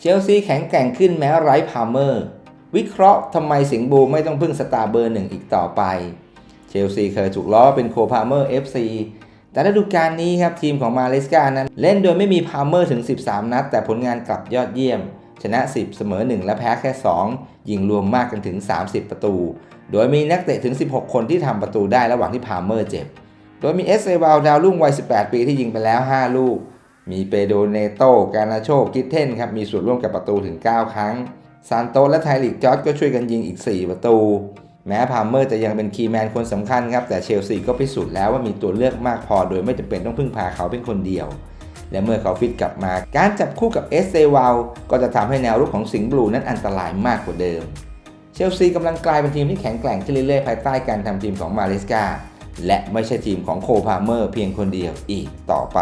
เชลซีแข็งแกร่งขึ้นแม้ไร้พาเมอร์ วิเคราะห์ทำไมสิงบูไม่ต้องพึ่งสตาร์เบอร์หนึ่งอีกต่อไป เชลซีเคยถูกล้อเป็นโคพาเมอร์ FC แต่ฤดูกาลนี้ครับทีมของมาเลสกานั้น เล่นโดยไม่มีพาเมอร์ถึง 13 นัด แต่ผลงานกลับยอดเยี่ยม ชนะ 10 เสมอ 1 และแพ้แค่ 2 ยิงรวมมากกันถึง 30 ประตู โดยมีนักเตะถึง 16 คนที่ทำประตูได้ระหว่างที่พาเมอร์เจ็บ โดยมีเอสเซวาลดาวรุ่งวัย 18 ปีที่ยิงไปแล้ว 5 ลูก มีเปโดเนโตกานาโชกิทเทนครับมีส่วนร่วมกับประตูถึง 9 ครั้ง ซานโตและไทลิกจอร์จก็ช่วยกันยิงอีก 4 ประตู แม้พาล์มเมอร์จะยังเป็นคีย์แมนคนสำคัญครับ แต่เชลซีก็พิสูจน์แล้วว่ามีตัวเลือกมากพอโดยไม่จำเป็นต้องพึ่งพาเขาเป็นคนเดียว และเมื่อเขาฟิตกลับมา การจับคู่กับเอสเซวาลก็จะทำให้แนวรุกของสิงห์บลูนั้นอันตรายมากกว่าเดิม เชลซีกำลังกลายเป็นทีมที่แข็งแกร่งขึ้นเรื่อยๆภายใต้การทำทีมของมาเลสกาและไม่ใช่ทีมของโคพาล์มเมอร์เพียงคนเดียวอีกต่อไป